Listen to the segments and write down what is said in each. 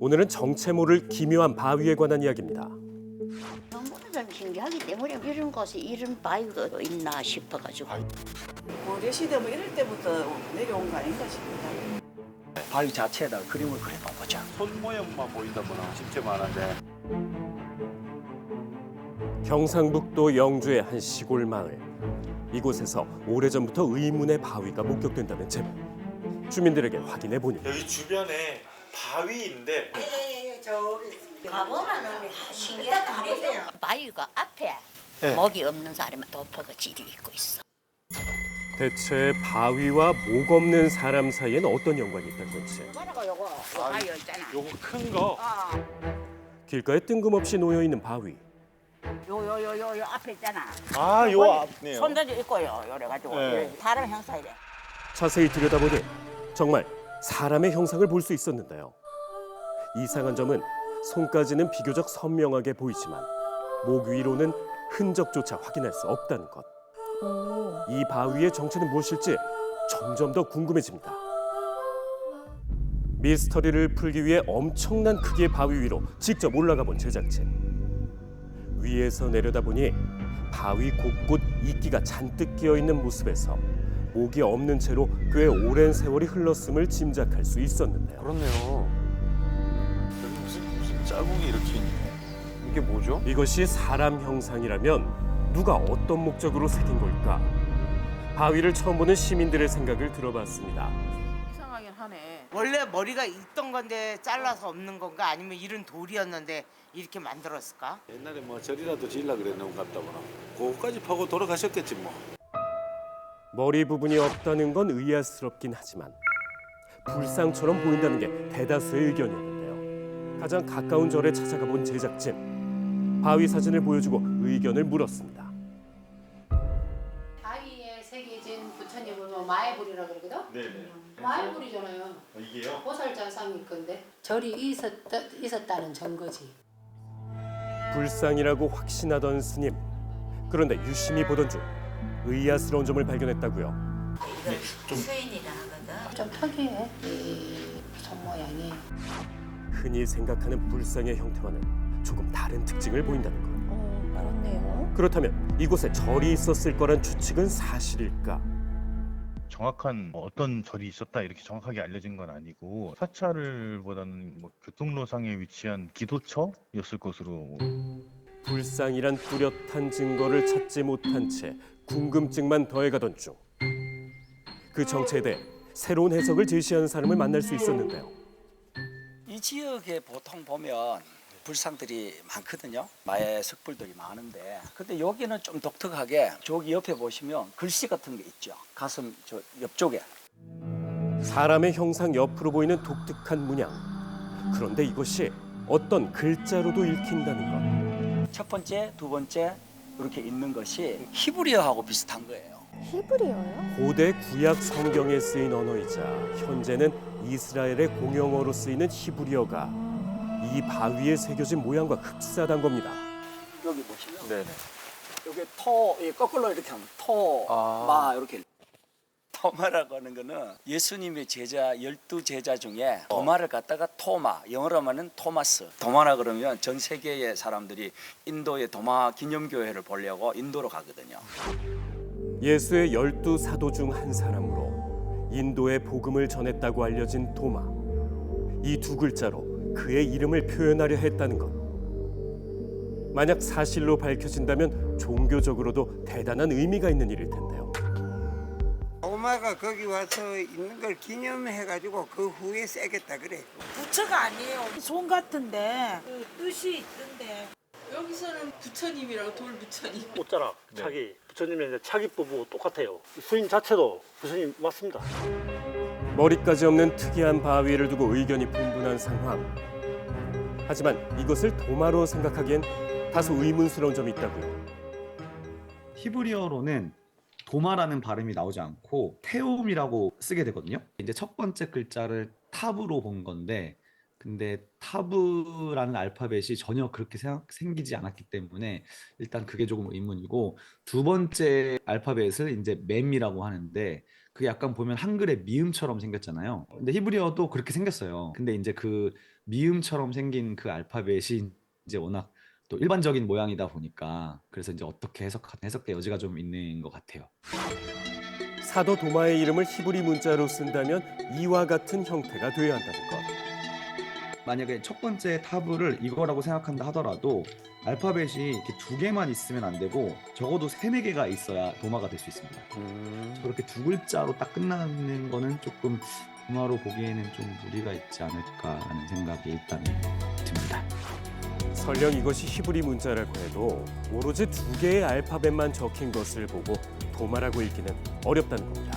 오늘은 정체 모를 기묘한 바위에 관한 이야기입니다. 너무나 좀 신기하기 때문에 이런 곳에 이런 바위가 있나 싶어가지고 고려 시대 뭐 이럴 때부터 내려온 거 아닌가 싶습니다. 바위 자체에다 그림을 그려놓은 거죠. 손 모양만 보인다거나 진짜 많은데 경상북도 영주의 한 시골 마을. 이곳에서 오래전부터 의문의 바위가 목격된다는 제보. 주민들에게 확인해 보니 여기 주변에 바위인데 가보면은 신기하다. 바위가 앞에 네. 목이 없는 사람은 도퍼가 지리 있고 있어. 대체 바위와 목 없는 사람 사이엔 어떤 연관이 있다는 건지. 뭐라고 요거? 요 바위 있잖아. 요거 큰 거. 길가에 뜬금없이 놓여 있는 바위. 요요 요 요 요 앞에 있잖아. 아, 요 앞네요. 손전지 있고요. 요래 가지고. 네. 사람 형사 이래 자세히 들여다보니 정말 사람의 형상을 볼 수 있었는데요. 이상한 점은 손까지는 비교적 선명하게 보이지만 목 위로는 흔적조차 확인할 수 없다는 것. 이 바위의 정체는 무엇일지 점점 더 궁금해집니다. 미스터리를 풀기 위해 엄청난 크기의 바위 위로 직접 올라가 본 제작진. 위에서 내려다보니 바위 곳곳 이끼가 잔뜩 끼어 있는 모습에서 목이 없는 채로 꽤 오랜 세월이 흘렀음을 짐작할 수 있었는데요. 그렇네요. 여기 무슨 무슨 자국이 이렇게 있네. 이게 뭐죠? 이것이 사람 형상이라면 누가 어떤 목적으로 새긴 걸까? 바위를 처음 보는 시민들의 생각을 들어봤습니다. 이상하긴 하네. 원래 머리가 있던 건데 잘라서 없는 건가 아니면 이런 돌이었는데 이렇게 만들었을까? 옛날에 뭐 절이라도 지으려 그랬는 것 같다거나. 그거까지 파고 돌아가셨겠지 뭐. 머리 부분이 없다는 건 의아스럽긴 하지만 불상처럼 보인다는 게 대다수의 의견이었는데요. 가장 가까운 절에 찾아가 본 제작진 바위 사진을 보여주고 의견을 물었습니다. 바위에 새겨진 부처님을 뭐 마애불이라 그러거든? 네네. 마애불이잖아요. 이게요? 보살장상일 건데 절이 있었다, 있었다는 증거지. 불상이라고 확신하던 스님. 그런데 유심히 보던 중 의아스러운 점을 발견했다고요. 수인이라 하거든 좀 특이해 이 손모양이. 흔히 생각하는 불상의 형태와는 조금 다른 특징을 보인다는 것. 어, 그렇네요. 그렇다면 이곳에 절이 있었을 거란 추측은 사실일까? 정확한 어떤 절이 있었다 이렇게 정확하게 알려진 건 아니고 사찰보다는 뭐 교통로상에 위치한 기도처였을 것으로 불상이란 뚜렷한 증거를 찾지 못한 채 궁금증만 더해가던 중 그 정체에 대해 새로운 해석을 제시하는 사람을 만날 수 있었는데요. 이 지역에 보통 보면 불상들이 많거든요. 마의 석불들이 많은데, 근데 여기는 좀 독특하게 저기 옆에 보시면 글씨 같은 게 있죠. 가슴 저 옆쪽에. 사람의 형상 옆으로 보이는 독특한 문양. 그런데 이것이 어떤 글자로도 읽힌다는 것. 첫 번째, 두 번째 이렇게 있는 것이 히브리어하고 비슷한 거예요. 고대 구약 성경에 쓰인 언어이자 현재는 이스라엘의 공용어로 쓰이는 히브리어가 이 바위에 새겨진 모양과 흡사한 겁니다. 여기 보시면 네네. 여기 토, 이 거꾸로 이렇게 하면 토, 아. 마 이렇게. 토마라고 하는 거는 예수님의 제자 열두 제자 중에 도마를 갖다가 토마 영어로 하면은 토마스 도마라 그러면 전 세계의 사람들이 인도의 도마 기념교회를 보려고 인도로 가거든요. 예수의 열두 사도 중 한 사람으로 인도의 복음을 전했다고 알려진 도마. 이 두 글자로 그의 이름을 표현하려 했다는 것. 만약 사실로 밝혀진다면 종교적으로도 대단한 의미가 있는 일일 텐데요. 엄마가 거기 와서 있는 걸 기념해가지고 그 후에 세겠다 그래. 부처가 아니에요. 손 같은데 그 뜻이 있던데. 여기서는 부처님이라고 돌 부처님. 옷자락, 차기, 부처님의 이제 차기 부부 똑같아요. 수인 자체도 부처님 맞습니다. 머리까지 없는 특이한 바위를 두고 의견이 분분한 상황. 하지만 이것을 도마로 생각하기엔 다소 의문스러운 점이 있다고요. 히브리어로는 도마라는 발음이 나오지 않고 테움이라고 쓰게 되거든요. 이제 첫 번째 글자를 탑으로 본 건데 근데 타브라는 알파벳이 전혀 그렇게 생각, 생기지 않았기 때문에 일단 그게 조금 의문이고 두 번째 알파벳을 이제 맴이라고 하는데 그게 약간 보면 한글의 미음처럼 생겼잖아요. 근데 히브리어도 그렇게 생겼어요. 근데 이제 그 미음처럼 생긴 그 알파벳이 이제 워낙 또 일반적인 모양이다 보니까 그래서 이제 어떻게 해석 해석의 여지가 좀 있는 것 같아요. 사도 도마의 이름을 히브리 문자로 쓴다면 이와 같은 형태가 되어야 한다는 것. 만약에 첫 번째 타블을 이거라고 생각한다 하더라도 알파벳이 이렇게 두 개만 있으면 안 되고 적어도 세네 개가 있어야 도마가 될 수 있습니다. 그렇게 두 글자로 딱 끝나는 거는 조금 도마로 보기에는 좀 무리가 있지 않을까라는 생각이 일단은 듭니다. 설령 이것이 히브리 문자라고 해도 오로지 두 개의 알파벳만 적힌 것을 보고 도마라고 읽기는 어렵다는 겁니다.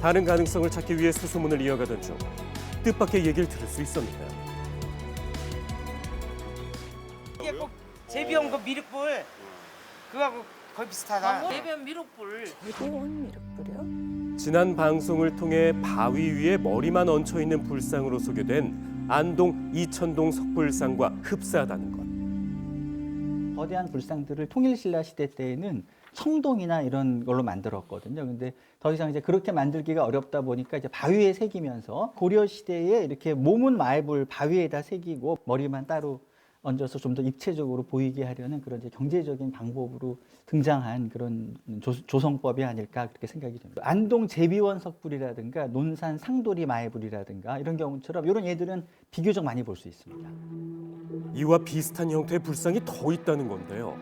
다른 가능성을 찾기 위해 수소문을 이어가던 중 뜻밖의 얘기를 들을 수 있었는데요. 이게 꼭 제비온 거 미륵불 그거하고 거의 비슷하다. 대변 미륵불. 지난 방송을 통해 바위 위에 머리만 얹혀 있는 불상으로 소개된 안동 이천동 석불상과 흡사하다는 것. 거대한 불상들을 통일신라 시대 때에는 청동이나 이런 걸로 만들었거든요. 근데 더 이상 이제 그렇게 만들기가 어렵다 보니까 이제 바위에 새기면서 고려 시대에 이렇게 몸은 말불 바위에다 새기고 머리만 따로 얹어서 좀 더 입체적으로 보이게 하려는 그런 이제 경제적인 방법으로 등장한 그런 조, 성법이 아닐까 그렇게 생각이 됩니다. 안동 제비원 석불이라든가 논산 상도리 마애불이라든가 이런 경우처럼 이런 예들은 비교적 많이 볼 수 있습니다. 이와 비슷한 형태의 불상이 더 있다는 건데요.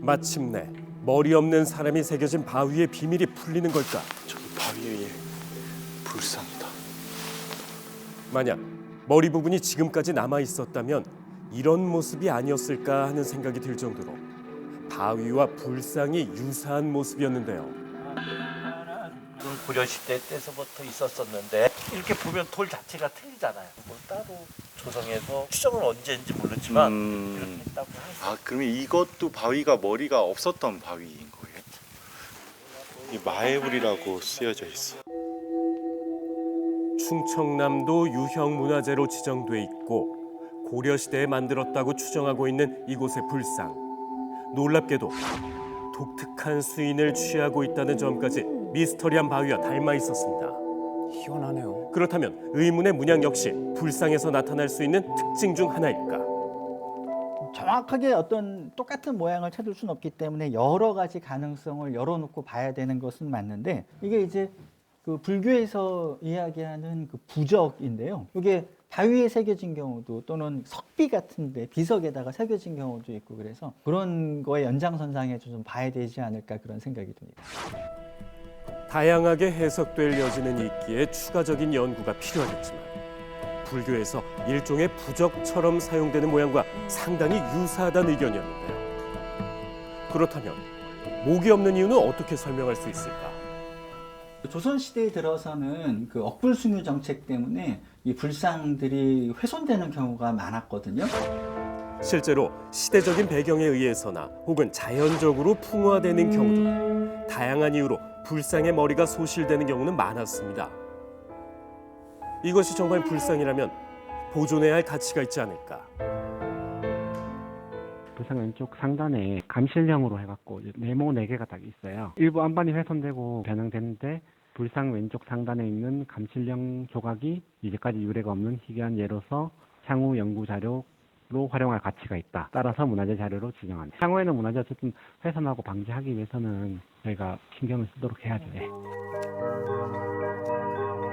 마침내 머리 없는 사람이 새겨진 바위의 비밀이 풀리는 걸까? 저기 바위 위에 불상이다. 만약 머리 부분이 지금까지 남아 있었다면 이런 모습이 아니었을까 하는 생각이 들 정도로 바위와 불상이 유사한 모습이었는데요. 고려시대 때서부터 있었었는데 이렇게 보면 돌 자체가 틀리잖아요. 뭐 따로 조성해서 추정은 언제인지 모르지만 음. 이렇게 했다고 해서 아 그러면 이것도 바위가 머리가 없었던 바위인 거예요? 이 마애불이라고 쓰여져 있어. 충청남도 유형 문화재로 지정돼 있고 고려 시대에 만들었다고 추정하고 있는 이곳의 불상. 놀랍게도 독특한 수인을 취하고 있다는 점까지 미스터리한 바위와 닮아 있었습니다. 희한하네요. 그렇다면 의문의 문양 역시 불상에서 나타날 수 있는 특징 중 하나일까? 정확하게 어떤 똑같은 모양을 찾을 수는 없기 때문에 여러 가지 가능성을 열어놓고 봐야 되는 것은 맞는데 이게 이제 그 불교에서 이야기하는 그 부적인데요. 이게 바위에 새겨진 경우도 또는 석비 같은데 비석에다가 새겨진 경우도 있고 그래서 그런 거의 연장선상에 좀 봐야 되지 않을까 그런 생각이 듭니다. 다양하게 해석될 여지는 있기에 추가적인 연구가 필요하겠지만 불교에서 일종의 부적처럼 사용되는 모양과 상당히 유사하다는 의견이었는데요. 그렇다면 목이 없는 이유는 어떻게 설명할 수 있을까? 조선 시대에 들어서는 그 억불숭유 정책 때문에 이 불상들이 훼손되는 경우가 많았거든요. 실제로 시대적인 배경에 의해서나 혹은 자연적으로 풍화되는 경우도 다양한 이유로 불상의 머리가 소실되는 경우는 많았습니다. 이것이 정말 불상이라면 보존해야 할 가치가 있지 않을까? 불상 왼쪽 상단에 감실형으로 해갖고 네모 네 개가 딱 있어요. 일부 안반이 훼손되고 변형되는데 불상 왼쪽 상단에 있는 감실형 조각이 이제까지 유래가 없는 희귀한 예로서 향후 연구 자료 로 활용할 가치가 있다. 따라서 문화재 자료로 지정한다. 향후에는 문화재 어쨌든 훼손하고 방지하기 위해서는 저희가 신경을 쓰도록 해야죠. 예.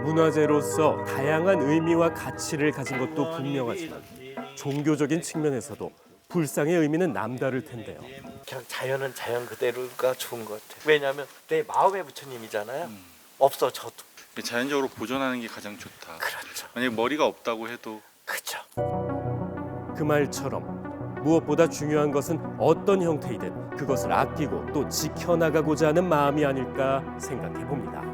문화재로서 다양한 의미와 가치를 가진 것도 분명하지만 종교적인 측면에서도 불상의 의미는 남다를 텐데요. 그냥 자연은 자연 그대로가 좋은 것 같아요. 왜냐하면 내 마음의 부처님이잖아요. 없어져도 자연적으로 보존하는 게 가장 좋다. 그렇죠. 만약 머리가 없다고 해도 그렇죠. 그 말처럼 무엇보다 중요한 것은 어떤 형태이든 그것을 아끼고 또 지켜나가고자 하는 마음이 아닐까 생각해 봅니다.